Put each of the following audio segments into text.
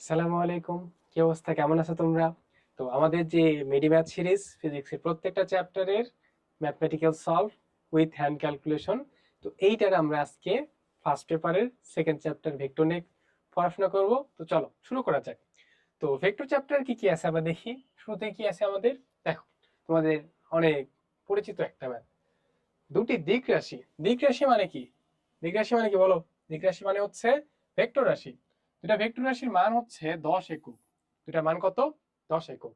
আসসালামু আলাইকুম। কি অবস্থা? কেমন আছো তোমরা? তো আমাদের যে মেডি ম্যাথ সিরিজ ফিজিক্সের প্রত্যেকটা চ্যাপ্টারের mathematical solve with hand calculation তো এইটার আমরা আজকে ফার্স্ট পেপারের সেকেন্ড চ্যাপ্টার ভেক্টর নিয়ে পড়াশোনা করব। তো চলো, শুরু করা যাক। তো ভেক্টর চ্যাপ্টার কি কি আছে আমরা দেখি? শুরুতে কি আছে আমাদের? দেখো, তোমাদের অনেক পরিচিত একটা ম্যাথ দুটি দিক রাশি। দিক রাশি মানে কি? দিক রাশি মানে কি বলো? দিক রাশি মানে হচ্ছে ভেক্টর রাশি। দুটা ভেক্টর রাশির মান হচ্ছে দশ একক। দুটা মান কত? দশ একক।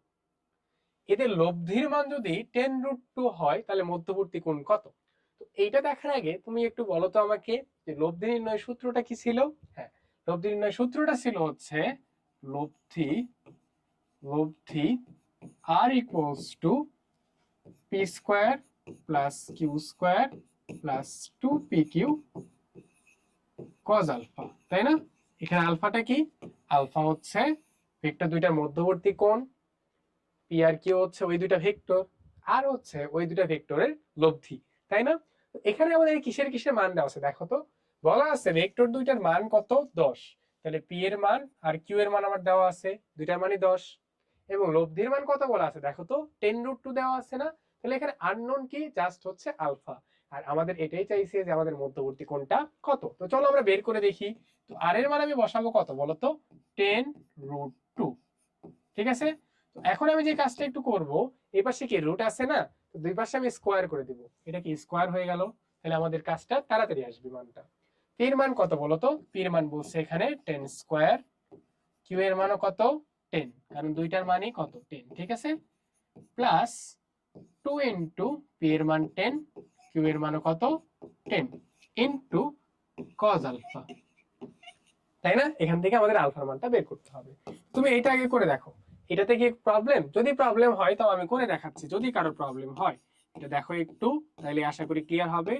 এদের লব্ধির মান যদি টেন রুট টু হয়, তাহলে মধ্যবর্তী কোণ কত? তো এইটা দেখার আগে তুমি একটু বলো তো আমাকে যে লব্ধি নির্ণয় সূত্রটা কি ছিল? হ্যাঁ লব্ধি নির্ণয় সূত্রটা ছিল হচ্ছে লব্ধি লব্ধি R equals to P square plus Q square plus two P Q cos alpha তাই না? এখানে আলফাটা কি? আলফা হচ্ছে ভেক্টর দুইটার মধ্যবর্তী কোণ পি আর কিউ হচ্ছে ওই দুইটা ভেক্টর, আর হচ্ছে ওই দুইটা ভেক্টরের লব্ধি, তাই না? এখানে আমাদের কিসের কিসের মান দেওয়া আছে? দেখো তো, বলা আছে ভেক্টর দুইটার মান কত? দশ। তাহলে পি এর মান আর কিউ এর মান আমার দেওয়া আছে, দুইটার মানই দশ। এবং লব্ধির মান কত বলা আছে? দেখো তো টেন রুট টু দেওয়া আছে না? তাহলে এখানে আননোন কি? জাস্ট হচ্ছে আলফা। আর আমাদের এটাই চাইছে যে আমাদের মধ্যবর্তী কোনটা কত? তো চলো আমরা বের করে দেখি। তো আর এর মান আমি বসাবো কত বলো তো টেন রুট টু ঠিক আছে? এখন আমি যে কাজটা একটু করব, এই পাশে কি রুট আছে না? দুই পাশে আমি স্কোয়ার করে দিব। এটা কি স্কোয়ার হয়ে গেল? তাহলে আমাদের কাজটা তাড়াতাড়ি আসবে মানটা। পির মান কত বলো তো পির মান বলছে এখানে টেন স্কোয়ার কিউ এর মানও কত? টেন কারণ দুইটার মানই কত? টেন ঠিক আছে? প্লাস টু ইন্টু পি এর মান টেন কিউ এর মানও কত? টেন ইন্টু কজ আলফা তাই না? এখান থেকে আমাদের আলফার মানটা বের করতে হবে। তুমি এটা আগে করে দেখো। এটাতে কি প্রবলেম যদি প্রবলেম হয়, তাও আমি করে দেখাচ্ছি। যদি কারও প্রবলেম হয়, এটা দেখো একটু তাহলে আশা করি ক্লিয়ার হবে।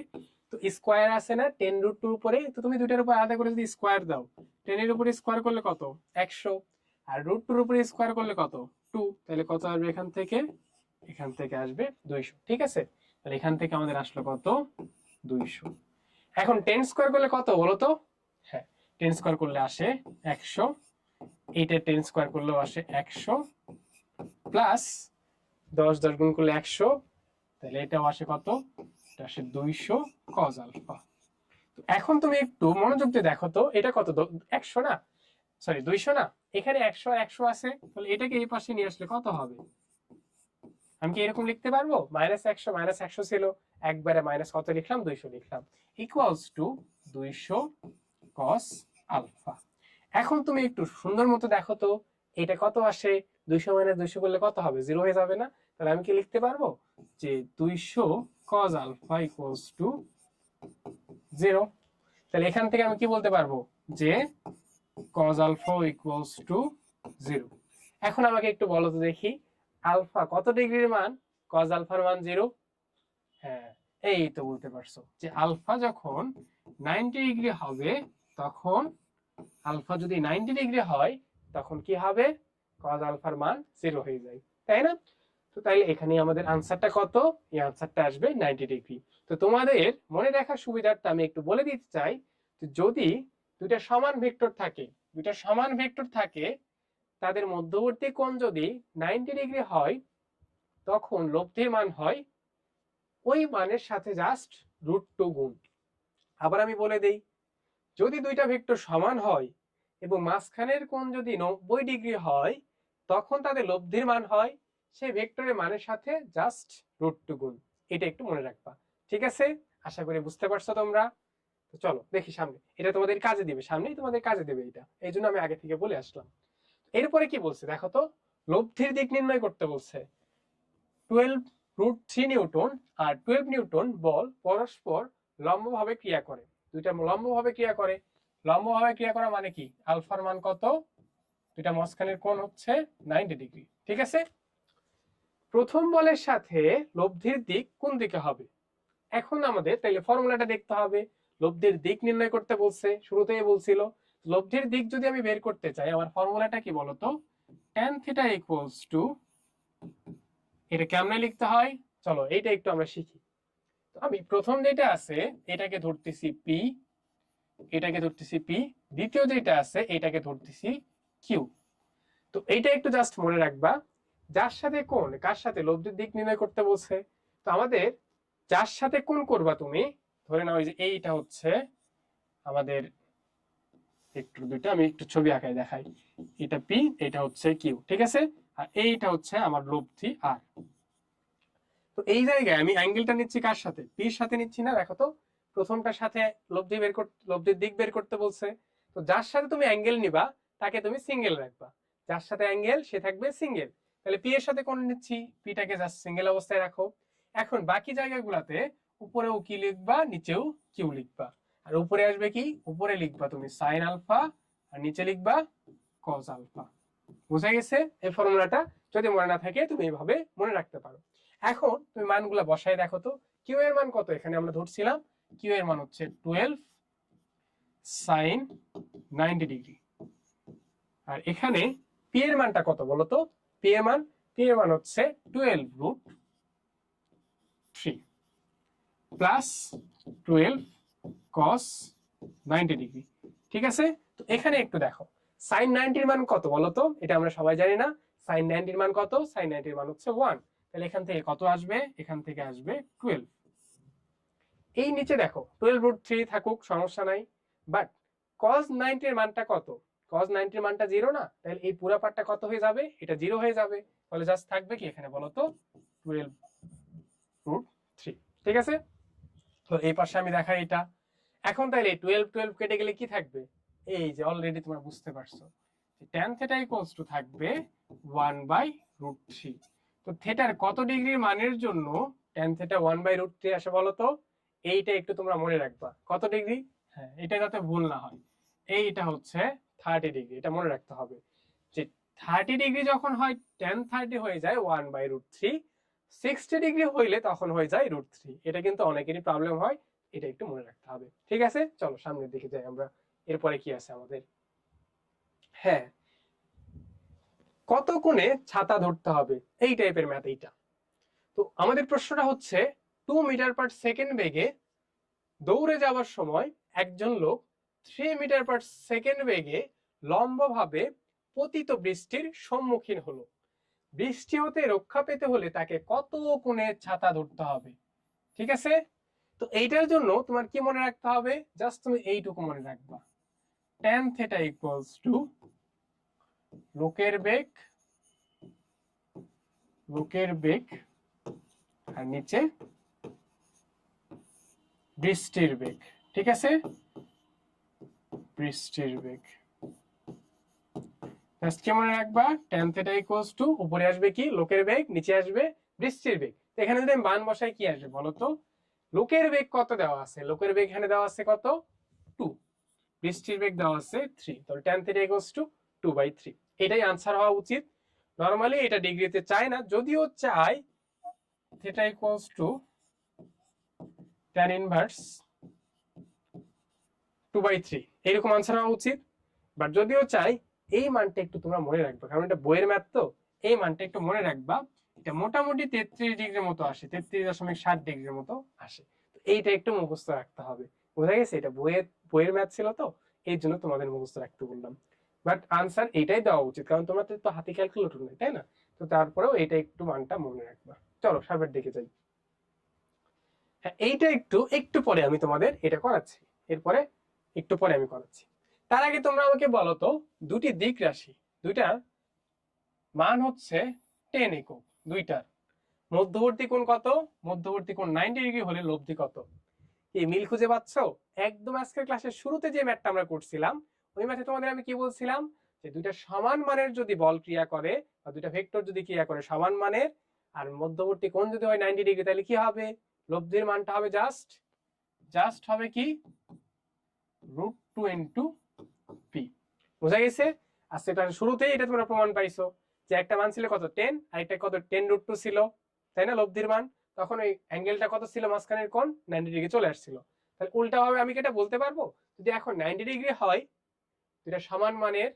তো স্কোয়ার আছে না? টেন রুট টুর উপরে। তো তুমি দুইটার উপর আলাদা করে যদি স্কোয়ার দাও টেনের উপরে স্কোয়ার করলে কত? একশো। আর রুট টুর উপরে স্কোয়ার করলে কত? টু তাহলে কত আসবে এখান থেকে? এখান থেকে আসবে দুইশো। ঠিক আছে? তাহলে এখান থেকে আমাদের আসলো কত? দুইশো। এখন টেন স্কোয়ার করলে কত বলো তো? হ্যাঁ। টেন স্কোয়ার করলে আসে একশো, এইটা টেন স্কোয়ার করলেও আসে একশো প্লাস দশ দশ গুণ করলে একশো, তাহলে এটাও আসে কত? এটা আসে দুইশো কজ আলফা তো এখন তুমি একটু মনোযোগ দিয়ে দেখো তো, এটা কত একশো না? সরি দুইশো না? এখানে একশো আর একশো আছে, তাহলে এটাকে এই পাশে নিয়ে আসলে কত হবে? আমি কি এরকম লিখতে পারব? মাইনাস একশো মাইনাস একশো ছিল, একবারে মাইনাস কত লিখলাম? দুইশো লিখলাম। ইকুয়ালস টু দুইশো কস আলফা। এখন তুমি একটু সুন্দর মতো দেখো তো, এটা কত আসে? দুইশো মাইনাস দুইশো করলে কত হবে? জিরো হয়ে যাবে না? তাহলে আমি কি লিখতে পারব? যে দুইশো cos alpha equals to zero তাহলে এখান থেকে আমি কি বলতে পারব? যে cos alpha equals to zero এখন আমাকে একটু বলো তো দেখি, আলফা কত ডিগ্রির মান? কজ আলফার মান জিরো হ্যাঁ এই তো বলতে পারছ। যে আলফা যখন নাইনটি ডিগ্রি হবে, তখন আলফা যদি নাইনটি ডিগ্রি হয়, তখন কি হবে? কজ আলফার মান জিরো হয়ে যায়। তাই না? তো তাইলে এখানে আমাদের আনসারটা কত? এই আনসারটা আসবে নাইনটি ডিগ্রি। তো তোমাদের মনে রাখার সুবিধার্থে আমি একটু বলে দিতে চাই যদি দুইটা সমান ভেক্টর থাকে, দুইটা সমান ভেক্টর থাকে, তাদের মধ্যবর্তী কোণ যদি নাইনটি ডিগ্রি হয়, তখন লব্ধির মান হয় ওই মানের সাথে জাস্ট রুট টু গুণ। আবার আমি বলে দেই যদি দুইটা ভেক্টর সমান হয় এবং মাঝখানের কোণ যদি নব্বই ডিগ্রি হয়, তখন তাদের লব্ধির মান হয় সেই ভেক্টরের মানের সাথে জাস্ট রুট টু গুণ। এটা একটু মনে রাখবা। ঠিক আছে? আশা করি বুঝতে পারছ তোমরা। চলো, দেখি সামনে। এটা তোমাদের কাজে দিবে। সামনেই তোমাদের কাজে দেবে এটা। এই জন্য আমি আগে থেকে বলে আসলাম। এরপরে কি বলছে? দেখো তো, লব্ধির দিক নির্ণয় করতে বলছে। টুয়েলভ রুট থ্রি নিউটন আর টুয়েলভ নিউটন বল পরস্পর লম্বভাবে ক্রিয়া করে। দুইটা লম্বভাবে ক্রিয়া করে। লম্বভাবে ক্রিয়া করা মানে কি? আলফার মান কত? দুইটা মাঝখানের কোণ হচ্ছে নাইনটি ডিগ্রি। ঠিক আছে? প্রথম বলের সাথে লব্ধির দিক কোন দিকে হবে? এখন আমাদের তাইলে ফর্মুলাটা দেখতে হবে। লব্ধির দিক নির্ণয় করতে বলছে, শুরুতেই বলছিল। লব্ধির দিক যদি আমি বের করতে চাই, আমার ফর্মুলাটা কি বলতো? tan থিটা ইকুয়ালস টু এটা কেমনে লিখতে হয়? চলো, এইটা একটু আমরা শিখি। আমি প্রথম যেটা আছে, এটাকে ধরতেছি পি এটাকে ধরতেছি পি দ্বিতীয় যেটা আছে, এটাকে ধরতেছি কিউ তো এইটা একটু জাস্ট মনে রাখবা, যার সাথে কোন কার সাথে? লব্ধির দিক নির্ণয় করতে বলছে। তো আমাদের যার সাথে কোন করবা তুমি, ধরে নাও যে এইটা হচ্ছে আমাদের একটু দুইটা, আমি একটু ছবি আঁকায় দেখাই। এটা পি এটা হচ্ছে কিউ ঠিক আছে? আর এইটা হচ্ছে আমার লব্ধি আর তো এই জায়গায় আমি অ্যাঙ্গেলটা নিচ্ছি কার সাথে? পির সাথে নিচ্ছি না, দেখো তো। প্রথমটার সাথে লব্ধি বের করতে লব্ধির দিক বের করতে বলছে। তো যার সাথে তুমি অ্যাঙ্গেল নিবা, তাকে তুমি সিঙ্গেল রাখবা। যার সাথে অ্যাঙ্গেল সে থাকবে সিঙ্গেল তাহলে পি এর সাথে কোন নিচ্ছি? পিটাকে জাস্ট সিঙ্গেল অবস্থায় রাখো। এখন বাকি জায়গাগুলোতে উপরেও কি লিখবা, নিচেও কিউ লিখবা। আর উপরে আসবে কি? উপরে লিখবা তুমি সাইন আলফা আর নিচে লিখবা কজ আলফা বোঝা গেছে? এই ফর্মুলাটা যদি মনে না থাকে, তুমি এইভাবে মনে রাখতে পারো। এখন তুমি মানগুলা বসায় দেখো তো। কিউ এর মান কত? এখানে আমরা ধরছিলাম কিউ এর মান হচ্ছে টুয়েলভ সাইন নাইনটি ডিগ্রি আর এখানে পি এর মানটা কত বলো তো? পি এর মান পি এর মান হচ্ছে twelve root three plus twelve cos ninety degree ঠিক আছে? তো এখানে একটু দেখো। সাইন নাইনটির মান কত বলো তো? এটা আমরা সবাই জানি না। সাইন নাইনটির মান কত? সাইন নাইনটির মান হচ্ছে ওয়ান তাহলে এখান থেকে কত আসবে? এখান থেকে আসবে টুয়েলভ এই নিচে দেখো টুয়েলভ রুট থ্রি থাকুক, সমস্যা নাই। বাট কজ নাইনটির মানটা কত? কজ নাইনটির মানটা জিরো না? তাহলে এই পুরো পার্টটা কত হয়ে যাবে? এটা জিরো হয়ে যাবে। তাহলে জাস্ট থাকবে কি এখানে বলো তো? টুয়েলভ রুট থ্রি ঠিক আছে? তো এই পাশে আমি দেখাই এটা। এখন তাইলে টুয়েলভ টুয়েলভ কেটে গেলে কি থাকবে? এই যে অলরেডি তোমরা বুঝতে পারছ। টেন থেটা ইকুয়ালস টু থাকবে ওয়ান বাই রুট থ্রি তো থেটার কত ডিগ্রির মানের জন্য tan theta one by root three আসে বলো তো এইটা একটু তোমরা মনে রাখবা। কত ডিগ্রি হ্যাঁ এটা যাতে ভুল না হয়। এইটা হচ্ছে থার্টি ডিগ্রি এটা মনে রাখতে হবে। যে থার্টি ডিগ্রি যখন হয় টেন থার্টি হয়ে যায় one by root three sixty degree হইলে তখন হয়ে যায় রুট থ্রি এটা কিন্তু অনেকেরই প্রবলেম হয়, এটা একটু মনে রাখতে হবে। ঠিক আছে? চলো সামনের দিকে যাই আমরা। এরপরে কি আছে আমাদের? হ্যাঁ কত কোণে ছাতা ধরতে হবে? এই টাইপের ম্যাথ এইটা। তো আমাদের প্রশ্নটা হচ্ছে টু মিটার পার সেকেন্ড বেগে দৌড়ে যাওয়ার সময় একজন লোক থ্রি মিটার পার সেকেন্ড বেগে লম্বভাবে পতিত বৃষ্টির সম্মুখীন হলো। বৃষ্টি হতে রক্ষা পেতে হলে তাকে কত কোণে ছাতা ধরতে হবে? ঠিক আছে? তো এইটার জন্য তোমার কি মনে রাখতে হবে? জাস্ট তুমি এইটুকু মনে রাখবা। tan theta equals to লোকের বেগ লোকের বেগ, আর নিচে বৃষ্টির বেগ, ঠিক আছে? বৃষ্টির বেগ। জাস্ট কি মনে রাখবা? tan theta equals to, উপরে আসবে কি? লোকের বেগ, নিচে আসবে বৃষ্টির বেগ। এখানে যদি আমি মান বসাই, কি আসবে বলো তো? লোকের বেগ কত দেওয়া আছে? লোকের বেগ এখানে দেওয়া আছে কত? টু বৃষ্টির বেগ দেওয়া আছে থ্রি তাহলে tan three equals to two by three এটাই আনসার হওয়া উচিত। নর্মালি এটা ডিগ্রিতে চায় না, যদিও চাই theta equals to tan inverse two by three এইরকম আনসার হওয়া উচিত। বাট যদিও চাই এই মানটা একটু তোমরা মনে রাখবে, কারণ এটা বইয়ের ম্যাথ তো, এই মানটা একটু মনে রাখবা, এটা মোটামুটি তেত্রিশ ডিগ্রির মতো আসে, তেত্রিশ দশমিক ষাট ডিগ্রির মতো আসে। তো এইটা একটু মুখস্থ রাখতে হবে। বোঝা গেছে? এটা বইয়ের বইয়ের ম্যাথ ছিল তো, এই জন্য তোমাদের মুখস্থ রাখতে বললাম। বাট আনসার এইটাই দেওয়া উচিত, কারণ তোমাদের তো হাতে ক্যালকুলেটর নেই, তাই না? তো তারপরেও এইটা একটু মানটা মনে রাখবা। চলো সামনের দিকে যাই। হ্যাঁ এইটা একটু একটু পরে আমি তোমাদের এটা করাচ্ছি। এরপরে একটু পরে আমি করাচ্ছি। তার আগে তোমরা আমাকে বলো তো, দুটি দিক রাশি, দুইটা মান হচ্ছে টেন একক, দুইটার। মধ্যবর্তী কোণ কত? মধ্যবর্তী কোণ নাইনটি ডিগ্রি হলে লব্ধি কত? এই মিল খুঁজে পাচ্ছ? একদম আজকের ক্লাসের শুরুতে যে ম্যাথটা আমরা করছিলাম ওই ম্যাথে তোমাদের আমি কি বলছিলাম? যে দুইটা সমান মানের যদি বল ক্রিয়া করে, বা দুইটা ভেক্টর যদি ক্রিয়া করে সমান মানের, আর মধ্যবর্তী কোণ যদি হয় নাইনটি ডিগ্রি তাহলে কি হবে? লব্ধির মানটা হবে জাস্ট জাস্ট হবে কি? রুট টু ইন্টু পি বোঝা গেছে? আর সেটার শুরুতেই এটা তোমরা প্রমাণ পাইছো যে একটা মান ছিল কত? টেন আর একটা কত? টেন রুট টু ছিল। তাই না? লব্ধির মান। তখন ওই অ্যাঙ্গেলটা কত ছিল? মাঝখানের কোণ নাইনটি ডিগ্রি চলে আসছিল। তাহলে উল্টা ভাবে আমি কি এটা বলতে পারব? যদি এখন নাইনটি ডিগ্রি হয় দুটা সমান মানের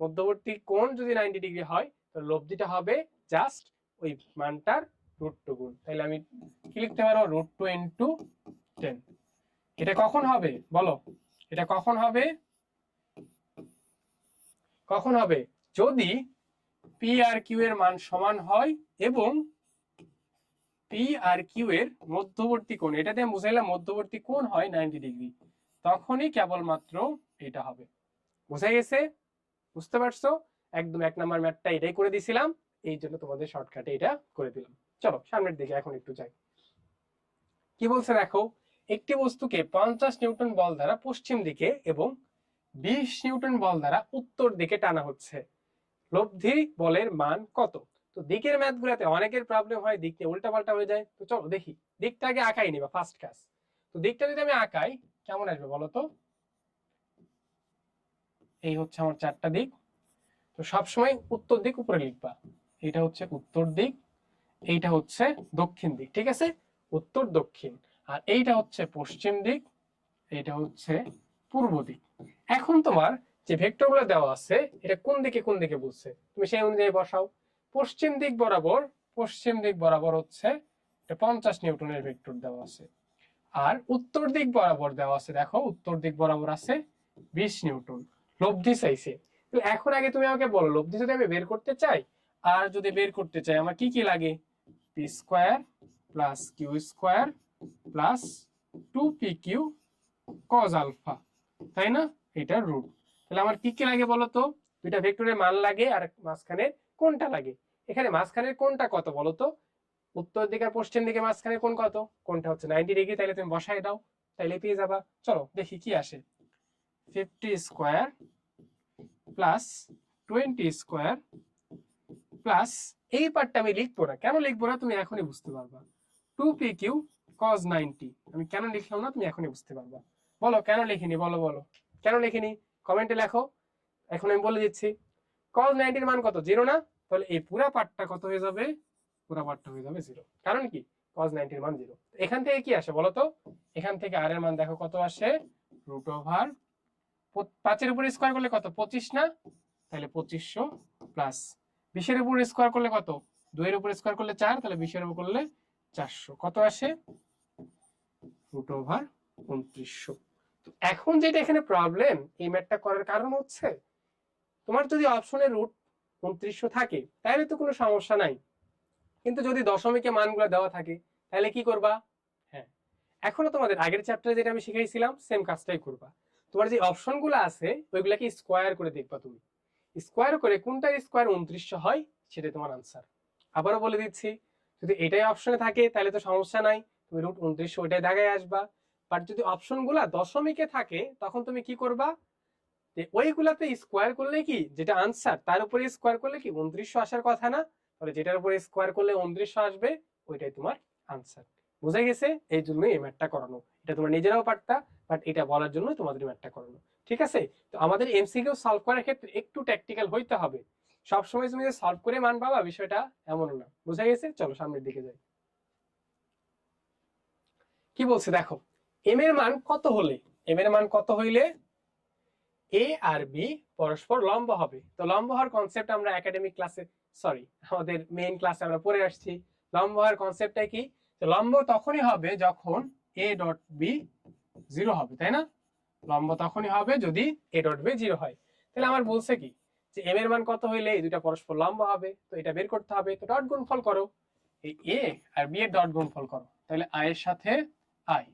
মধ্যবর্তী কোণ যদি নাইনটি ডিগ্রি হয় তো লব্ধিটা হবে জাস্ট ওই মানটার রুট টু গুণ। তাহলে আমি কি লিখতে পারব? রুট টু ইন্টু টেন এটা কখন হবে? বলো। এটা কখন হবে? কখন হবে? যদি পি আর কিউ এর মান সমান হয় এবং পি আর কিউ এর মধ্যবর্তী কোণ, এটা দিয়ে বুঝাইলাম মধ্যবর্তী কোণ হয় নাইনটি ডিগ্রি তখনই কেবলমাত্র এটা হবে। বুঝা গেছে? বুঝতে পারছ? একদম এক নাম্বার ম্যাথটা এটাই করে দিছিলাম, এই জন্য তোমাদের শর্টকাটে এটা করে দিলাম। চলো, সামনের দিকে এখন একটু যাই। কি বলছে দেখো? একটি বস্তুকে পঞ্চাশ নিউটন বল দ্বারা পশ্চিম দিকে এবং বিশ নিউটন বল দ্বারা উত্তর দিকে টানা হচ্ছে। লব্ধি বলের মান কত? তো দিকের ম্যাথ গুলাতে অনেকের প্রবলেম হয়, দিক উল্টা পাল্টা হয়ে যায়। তো চলো দেখি। দিকটা আগে আঁকাই নিবা ফার্স্ট কাজ তো দিকটা যদি আমি আঁকাই, কেমন আসবে বলো তো? এই হচ্ছে আমার চারটা দিক। তো সবসময় উত্তর দিক উপরে লিখবা। এটা হচ্ছে উত্তর দিক, এইটা হচ্ছে দক্ষিণ দিক, ঠিক আছে? উত্তর, দক্ষিণ। আর এইটা হচ্ছে পশ্চিম দিক, এটা হচ্ছে পূর্ব দিক। এখন তোমার যে ভেক্টরগুলো দেওয়া আছে, এটা কোন দিকে কোন দিকে বলছে? তুমি সেই অনুযায়ী বসাও। পশ্চিম দিক বরাবর, পশ্চিম দিক বরাবর হচ্ছে এটা পঞ্চাশ নিউটনের ভেক্টর দেওয়া আছে। আর উত্তর দিক বরাবর দেওয়া আছে, দেখো, উত্তর দিক বরাবর আছে বিশ নিউটন। লব্ধি চাইছে। তো এখন আগে তুমি আমাকে বলো, লব্ধি যদি আমি বের করতে চাই, আর যদি বের করতে চাই, আমার কি কি লাগে? P square plus Q square plus two P Q cos alpha. তাই না? এটা রুট। তাহলে আমার কি কি লাগে বলো তো? দুইটা ভেক্টরের মান লাগে আর মাঝখানে কোনটা লাগে? এখানে মাঝখানের কোনটা কত বলো তো? উত্তর দিকে আর পশ্চিম দিকে মাঝখানে কোন কত? কোনটা হচ্ছে নাইনটি ডিগ্রি তাহলে তুমি বসাই দাও, তাইলে পেয়ে যাবা। চলো, দেখি কি আসে। Fifty square plus twenty square plus এই পার্টটা আমি লিখব না। কেন লিখব না? তুমি এখনই বুঝতে পারবা। Two P Q cos ninety আমি কেন লিখলাম না? তুমি এখনই বুঝতে পারবা। বলো, কেন লিখিনি? বলো বলো। কেন লিখিনি? কমেন্টে লেখো। এখন আমি বলে দিচ্ছি। কজ নাইনটির মান কত? জিরো না? তাহলে এই পুরা পার্টটা কত হয়ে যাবে? পুরা পার্টটা হয়ে যাবে জিরো কারণ কি? কজ নাইনটির মান জিরো এখান থেকে কি আসে বলো তো? এখান থেকে আর এর মান দেখো কত আসে? রুট ওভার পাঁচের উপর স্কোয়ার করলে কত? পঁচিশ না? তাহলে পঁচিশশো প্লাস বিশের উপর স্কোয়ার করলে কত? দুইয়ের উপর স্কোয়ার করলে চার, তাহলে বিশের উপর করলে চারশো। কত আসে? রুট ওভার উনত্রিশশো। এখন যেটা এখানে প্রবলেম এই ম্যাথটা করার কারণ হচ্ছে, তোমার যদি অপশনের রুট উনত্রিশশো থাকে, তাহলে তো কোনো সমস্যা নাই। কিন্তু যদি দশমিকে মানগুলো দেওয়া থাকে, তাহলে কি করবা? হ্যাঁ। এখনও তোমাদের আগের চ্যাপ্টারে যেটা আমি শিখাইছিলাম সেম কাজটাই করবা। তোমার যে অপশনগুলো আছে, ওইগুলাকে স্কোয়ার করে দেখবা তুমি। স্কোয়ার করে কোনটার স্কোয়ার উনত্রিশশো হয়, সেটাই তোমার আনসার আবারও বলে দিচ্ছি, যদি এটাই অপশনে থাকে, তাহলে তো সমস্যা নাই। তুমি রুট উনত্রিশশো ওইটাই দাগায় আসবা। বাট যদি অপশনগুলা দশমিকে থাকে, তখন তুমি কি করবা? যে ওইগুলাতে স্কোয়ার করলে কি, যেটা আনসার তার উপরে স্কোয়ার করলে কি, উনত্রিশশো আসার কথা না? তাহলে যেটার উপরে স্কোয়ার করলে উনত্রিশশো আসবে, ওইটাই তোমার আনসার বুঝা গেছে? এই জন্যই এই ম্যাথটা করানো। এটা তোমরা নিজেরাও পারতা। বাট এটা বলার জন্য তোমাদের ম্যাথটা করানো। ঠিক আছে? তো আমাদের এমসিকিউ সলভ করার ক্ষেত্রে একটু ট্যাকটিক্যাল হইতে হবে। সবসময় তুমি যে সলভ করে মান পাবা, বিষয়টা এমন না। বুঝা গেছে? চলো সামনের দিকে যাই। কি বলছে? দেখো এম এর মান কত হলে? এম এর মান কত হইলে? এ আর বি পরস্পর লম্ব হবে। তো লম্ব হওয়ার কনসেপ্ট আমরা একাডেমিক ক্লাসে সরি আমাদের মেইন ক্লাসে আমরা পড়ে আসছি। লম্ব হওয়ার কনসেপ্টটা কি? তো লম্ব তখনই হবে যখন এ ডট বি জিরো হবে, তাই না? লম্ব তখনই হবে যদি এ ডট বে জিরো হয়। তাহলে আমার বলছে কি? যে এম এর মান কত হইলে এই দুটা পরস্পর লম্ব হবে, তো এটা বের করতে হবে, তো ডট গুণফল করো। এই এ আর বি এর ডট গুণফল করো। তাহলে আই এর সাথে আই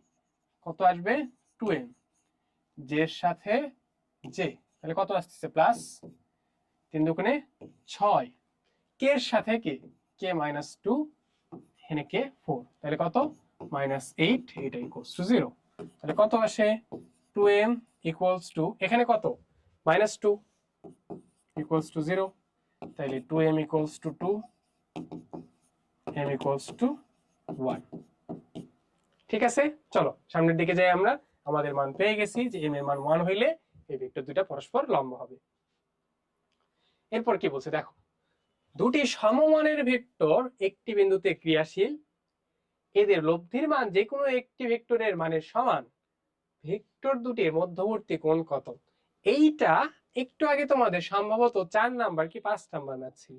কত আসবে? টু এম জে এর সাথে জে তাহলে কত আসতেছে? প্লাস তিন দুগুণে ছয়। কে এর সাথে কে কে মাইনাস টু এখানে কে ফোর তাহলে কত? মাইনাস এইট এটা ইকুয়ালস টু জিরো তাহলে কত আসে? টু এম ইকুয়ালস টু এখানে কত? Minus two equals to zero তাহলে two M equals to two M equals to one ঠিক আছে? চলো, সামনের দিকে যাই আমরা। আমাদের মান পেয়ে গেছি যে এম এর মান ওয়ান হইলে এই ভেক্টর দুটা পরস্পর লম্ব হবে। এরপর কি বলছে? দেখো, দুটি সমমানের ভেক্টর একটি বিন্দুতে ক্রিয়াশীল এদের লব্ধির মান যে কোনো একটি ভেক্টরের মানের সমান। ভেক্টর দুটির মধ্যবর্তী কোণ কত? এইটা একটু আগে তোমাদের সম্ভবত চার নাম্বার কি পাঁচ নাম্বার ম্যাথ ছিল।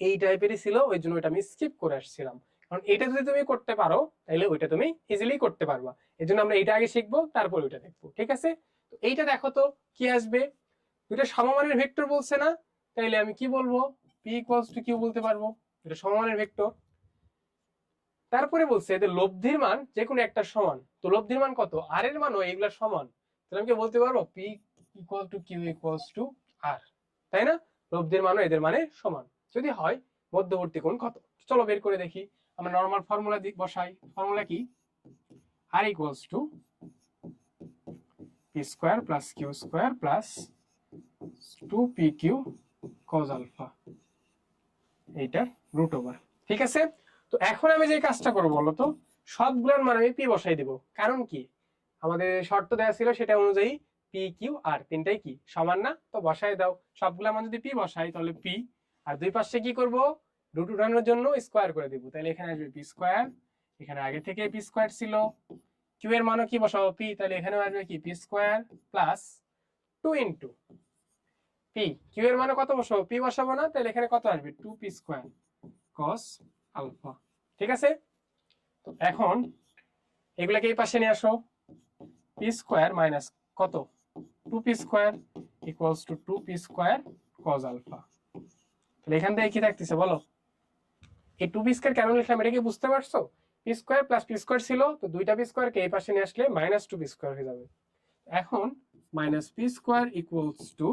এই টাইপেরই ছিল, ওই জন্য ওইটা আমি স্কিপ করে আসছিলাম। কারণ এটা যদি তুমি করতে পারো তাহলে ওইটা তুমি ইজিলি করতে পারবা। এই জন্য আমরা এটা আগে শিখব, তারপর ওইটা দেখব, ঠিক আছে? তো এইটা দেখো তো, কি আসবে? দুইটা সমমানের ভেক্টর বলছে না, তাইলে আমি কি বলব? পি ইকুয়ালস টু কিউ বলতে পারব। এটা সমমানের ভেক্টর। তারপরে বলছে এদের লব্ধির মান যে কোনো একটা সমান। তো লব্ধির মান কত? আর এর মানও এগুলা সমান। তাহলে আমি কি বলতে পারব? P equal to Q equals to R তাই না? লব্ধির মানও এদের মানে সমান। যদি হয়, মধ্যবর্তী কোণ কত? চলো বের করে দেখি। আমরা নর্মাল ফর্মুলা বসাই। ফর্মুলা কি? R equals to P square plus Q square plus two P Q cos alpha এইটার রুট ওভার ঠিক আছে? তো এখন আমি যে কাজটা করব বলতো সবগুলোর মান আমি পি বসাই দেব। কারণ কি? আমাদের শর্ত দেওয়া ছিল সেটা অনুযায়ী পি কিউ আর তিনটাই কি? সমান না? তো বসাই দাও। সবগুলো মান যদি পি বসাই, তাহলে পি আর দুই পাশে কি করব? রুট উঠানোর জন্য স্কোয়ার করে দিব। তাহলে এখানে আসবে পি স্কোয়ার এখানে আগে থেকে পি স্কোয়ার ছিল। কিউ এর মানও কি বসাবো পি তাহলে এখানে আসবে কি? P square plus two into P Q এর মানও কত বসাবো? পি বসাবো না? তাহলে এখানে কত আসবে? Two P square cos alpha ঠিক আছে? এখন এগুলাকে এই পাশে নিয়ে আসো। পি স্কোয়ার মাইনাস কত? Two P square equals to two P square cos alpha. তাহলে এখান থেকে কি থাকতেছে বলো? এই টু পি স্কোয়ার কেন লিখলাম এটা কি বুঝতে পারছ? P square plus P square ছিল, তো দুইটা পি স্কোয়ারকে এই পাশে নিয়ে আসলে মাইনাস টু পি স্কোয়ার হয়ে যাবে। এখন minus P square equals to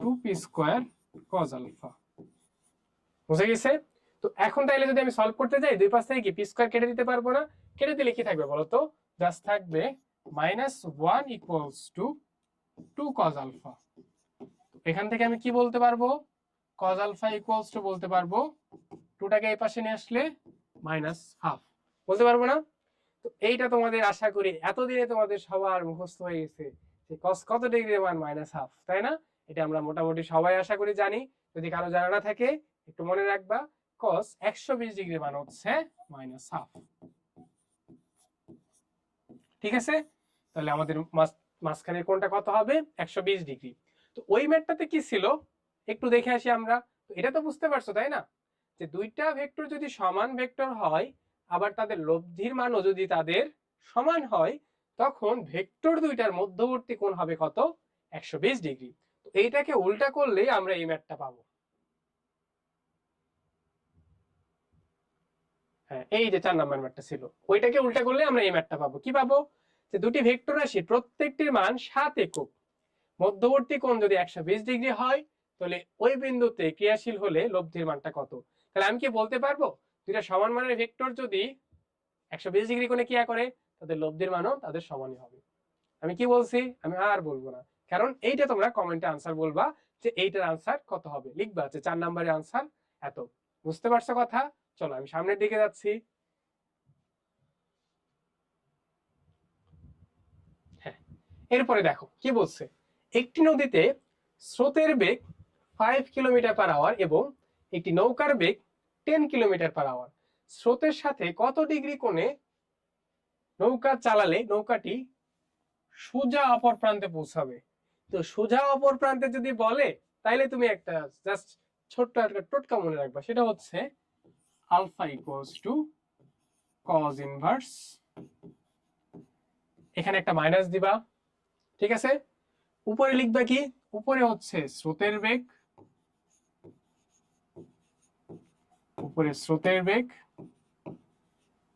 two P square cos alpha. বুঝে গেছে? তো এখন তাইলে যদি আমি সলভ করতে যাই, দুই পাশ থেকে কি পি স্কোয়ার কেটে দিতে পারব না? কেটে দিলে কি থাকবে বলো তো জাস্ট থাকবে minus one equals to two cos alpha এখান থেকে আমি কি বলতে পারব? কজ আলফা ইকুয়ালস টু বলতে পারব টুটাকে এই পাশে নিয়ে আসলে মাইনাস হাফ বলতে পারব না? তো এইটা তোমাদের আশা করি এতদিনে তোমাদের সবার মুখস্থ হয়ে গেছে যে কস কত ডিগ্রি মান মাইনাস হাফ তাই না? এটা আমরা মোটামুটি সবাই আশা করি জানি। যদি কারও জানা না থাকে, একটু মনে রাখবা। একশো বিশ ডিগ্রি মান হচ্ছে মাইনাস হাফ ঠিক আছে? তাহলে আমাদের মাঝখানের কোনটা কত হবে? একশো বিশ ডিগ্রি। তো ওই ম্যাটটাতে কি ছিল? একটু দেখে আসি আমরা। এটা তো বুঝতে পারছ, তাই না? যে দুইটা ভেক্টর যদি সমান ভেক্টর হয়, আবার তাদের লব্ধির মানও যদি তাদের সমান হয়, তখন ভেক্টর দুইটার মধ্যবর্তী কোণ হবে কত? একশো বিশ ডিগ্রি। তো এইটাকে উল্টা করলেই আমরা এই ম্যাটটা পাবো। হ্যাঁ এই যে চার নাম্বার ম্যাটটা ছিল, ওইটাকে উল্টা করলে আমরা এই ম্যাটটা পাবো। কি পাবো? যে দুটি ভেক্টর রাশি প্রত্যেকটির মান সাত একক। মধ্যবর্তী কোণ যদি একশো বিশ ডিগ্রি হয়, তাহলে ওই বিন্দুতে ক্রিয়াশীল হলে লব্ধির মানটা কত? তাহলে আমি কি বলতে পারব? দুইটা সমান মানের ভেক্টর যদি একশো বিশ ডিগ্রি কোণে ক্রিয়া করে, তাদের লব্ধির মানও তাদের সমানই হবে। আমি কি বলছি? আমি আর বলব না। কারণ এইটা তোমরা কমেন্টে আনসার বলবা যে এইটার আনসার কত হবে? লিখবা যে চার নাম্বারের আনসার এত। বুঝতে পারছ কথা? চলো, আমি সামনের দিকে যাচ্ছি। হ্যাঁ এরপরে দেখো, কি বলছে? একটি নদীতে স্রোতের বেগ ফাইভ কিলোমিটার পার আওয়ার এবং একটি নৌকার বেগ টেন কিলোমিটার পার আওয়ার স্রোতের সাথে কত ডিগ্রি কোণে নৌকা চালালে নৌকাটি সোজা অপর প্রান্তে পৌঁছাবে? তো সোজা অপর প্রান্তে যদি বলে, তাইলে তুমি একটা জাস্ট ছোট্ট একটা টোটকা মনে রাখবা। সেটা হচ্ছে alpha equals to cos inverse এখানে একটা মাইনাস দিবা, ঠিক আছে? উপরে লিখবা কি? উপরে হচ্ছে স্রোতের বেগ। উপরে স্রোতের বেগ।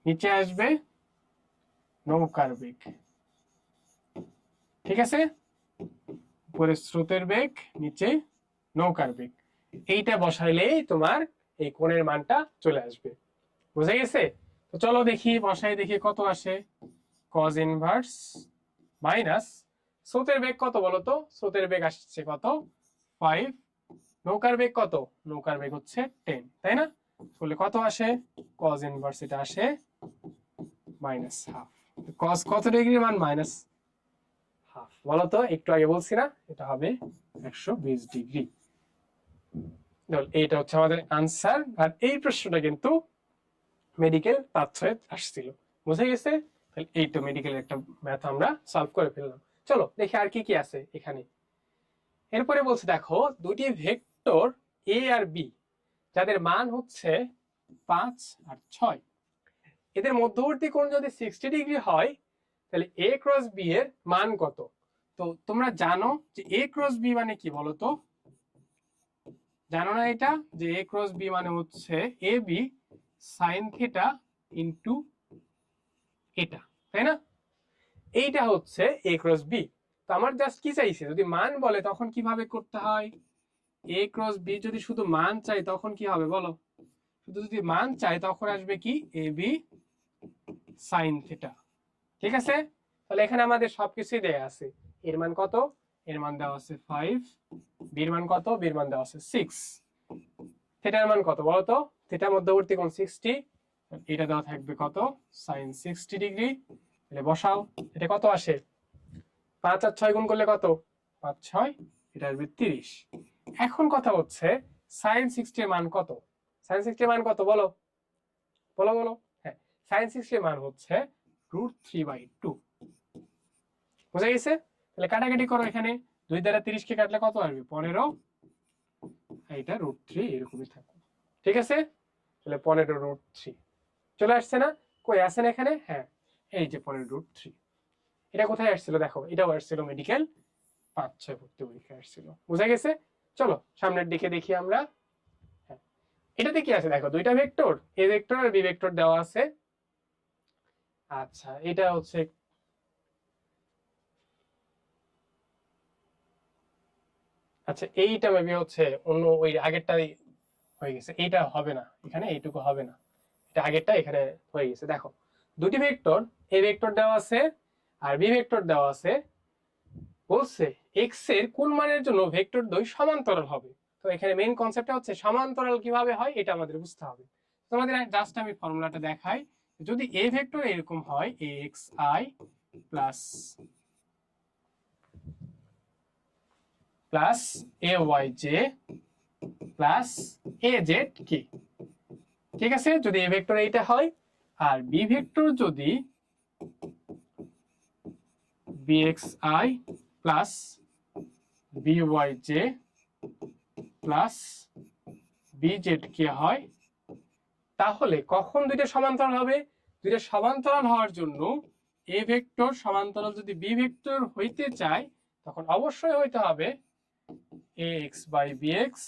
নিচে আসবে নৌকার বেগ। ঠিক আছে? উপরে স্রোতের বেগ, নিচে নৌকার বেগ। এইটা বসাইলেই তোমার এই কোণের মানটা চলে আসবে। বুঝে গেছে? তো চলো দেখি বসাই দেখি কত আসে। কজ ইনভার্স মাইনাস স্রোতের বেগ কত বলো তো? স্রোতের বেগ আসছে কত? ফাইভ নৌকার বেগ কত? নৌকার বেগ হচ্ছে টেন তাই না? তাহলে কত আসে? কজ ইনভার্স এটা আসে মাইনাস হাফ কজ কত ডিগ্রি মান? মাইনাস হাফ বলো তো, একটু আগে বলছি না, এটা হবে একশো বিশ ডিগ্রি এইটা হচ্ছে আমাদের আনসার আর এই প্রশ্নটা কিন্তু মেডিকেল পাথ্রয়ে আসছিল। বুঝে গেছে? তাহলে এইটা মেডিকেলের একটা ম্যাথ আমরা সলভ করে ফেললাম। চলো, দেখি আর কি কি আছে এখানে। এরপরে বলছে, দেখো, দুটি ভেক্টর এ আর বি যাদের মান হচ্ছে পাঁচ আর ছয়। এদের মধ্যবর্তী কোণ যদি সিক্সটি ডিগ্রি হয়, তাহলে এ ক্রস বি এর মান কত? তো তোমরা জানো যে এ ক্রস বি মানে কি বলো তো জানো না এটা? যে এ ক্রস বি মানে হচ্ছে A B sine theta into এটা তাই না? এইটা হচ্ছে এ ক্রস বি তো আমার জাস্ট কি চাইছে? যদি মান বলে, তখন কীভাবে করতে হয়? এ ক্রস বি যদি শুধু মান চাই, তখন কি হবে বলো? শুধু যদি মান চাই, তখন আসবে কি? এ বি সাইন থিটা ঠিক আছে? তাহলে এখানে আমাদের সবকিছুই দেয়া আছে। এর মান কত? এর মান দেওয়া আছে ফাইভ বির মান কত? বির মান দেওয়া আছে সিক্স থিটার মান কত বলো তো? মধ্যবর্তী কোণ সিক্সটি এটা দেওয়া থাকবে কত? সাইন সিক্সটি ডিগ্রি তাহলে বসাও, এটা কত আসে? পাঁচ আর ছয় গুণ করলে কত? পাঁচ, ছয়, এটা আসবে তিরিশ। এখন কথা হচ্ছে সাইন সিক্সটির মান কত? সাইন সিক্সটির মান কত বলো? বলো বলো। হ্যাঁ সাইন সিক্সটির মান হচ্ছে রুট থ্রি বাই টু বুঝা গেছে? তাহলে কাটাকাটি করো এখানে। দুই দ্বারা তিরিশকে কাটলে কত আসবে? পনেরো। এইটা রুট থ্রি এরকমই থাকবে। ঠিক আছে? তাহলে পনেরো রুট থ্রি চলে আসছে না? কই আসেন এখানে? হ্যাঁ। এই যে পনেরো রুট থ্রি এটা কোথায় আসছিল? দেখো, এটাও আসছিল মেডিকেল পাঁচ, ছয় ভর্তি পরীক্ষা আসছিল। বুঝা গেছে? চলো, সামনের দিকে দেখি আমরা। হ্যাঁ। এটাতে কি আছে? দেখো, দুইটা ভেক্টর এ ভেক্টর আর বি ভেক্টর দেওয়া আছে। আচ্ছা এটা হচ্ছে আচ্ছা এইটা মেবি হচ্ছে অন্য ওই আগেরটাই হয়ে গেছে। এইটা হবে না। এখানে এইটুকু হবে না। এটা আগেরটা, এখানে হয়ে গেছে। দেখো, দুটি ভেক্টর এ ভেক্টর দেওয়া আছে আর বি ভেক্টর দেওয়া আছে। বলছে এক্সের কোন মানের জন্য ভেক্টর দ্বয় সমান্তরাল হবে? তো এখানে মেইন কনসেপ্টটা হচ্ছে সমান্তরাল কীভাবে হয়, এটা আমাদের বুঝতে হবে। তোমাদের জাস্ট আমি ফর্মুলাটা দেখাই। যদি এ ভেক্টর এরকম হয় X I plus plus A Y J plus A Z কি ঠিক আছে? যদি এ ভেক্টর এইটা হয়, আর বি ভেক্টর যদি B X I plus B Y J plus B Z K হয়, তাহলে কখন দুইটা সমান্তরাল হবে? দুইটা সমান্তরাল হওয়ার জন্য এ ভেক্টর সমান্তরাল যদি বি ভেক্টর হইতে চায়, তখন অবশ্যই হইতে হবে এ এক্স বাই বিএক্স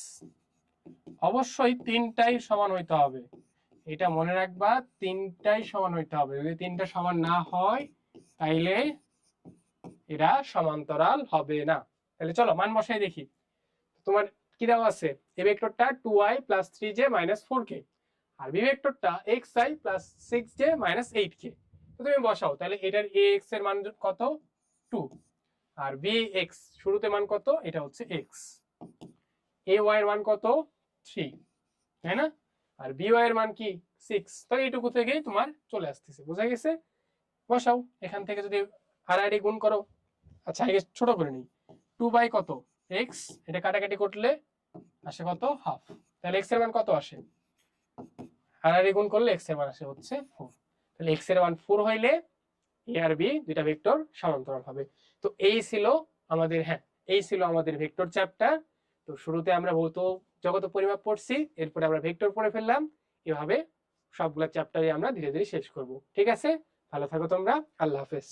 অবশ্যই তিনটাই সমান হইতে হবে। এটা মনে রাখবা, তিনটাই সমান হইতে হবে। যদি তিনটা সমান না হয়, তাইলে এরা সমান্তরাল হবে না। তাহলে চলো, মান বসাই দেখি। তোমার কি দেওয়া আছে? A ভেক্টরটা two I plus three J minus four K R B ভেক্টরটা X I plus six J minus eight K তো তুমি বসাও তাহলে এটার এ এক্সের মান কত? টু আর বি এক্স শুরুতে মান কত? এটা হচ্ছে এক্স এ ওয়াই এর মান কত? থ্রি তাই না? আর বি ওয়াই এর মান কি? সিক্স তাহলে এইটুকু থেকেই তোমার চলে আসতেছে। বোঝা গেছে? বসাও। এখান থেকে যদি আর হারাহারি গুণ করো। আচ্ছা আগে ছোট করে নিই। টু বাই কত? এক্স এটা কাটাকাটি করলে আসে কত? হাফ তাহলে এক্সের মান কত আসে? আর হারাহারি গুণ করলে এক্সের মান আসে হচ্ছে ফোর তাহলে এক্সের মান ফোর হইলে এ আর বি দুইটা ভেক্টর সমান্তরাল হবে। তো এই ছিল আমাদের হ্যাঁ এই ছিল আমাদের ভেক্টর চ্যাপ্টার। তো শুরুতে আমরা ভৌত জগত পরিমাপ পড়ছি, এরপরে আমরা ভেক্টর পড়ে ফেললাম। এভাবে সবগুলা চ্যাপ্টারে আমরা ধীরে ধীরে শেষ করব। ঠিক আছে? ভালো থাকো তোমরা। আল্লাহ হাফেজ।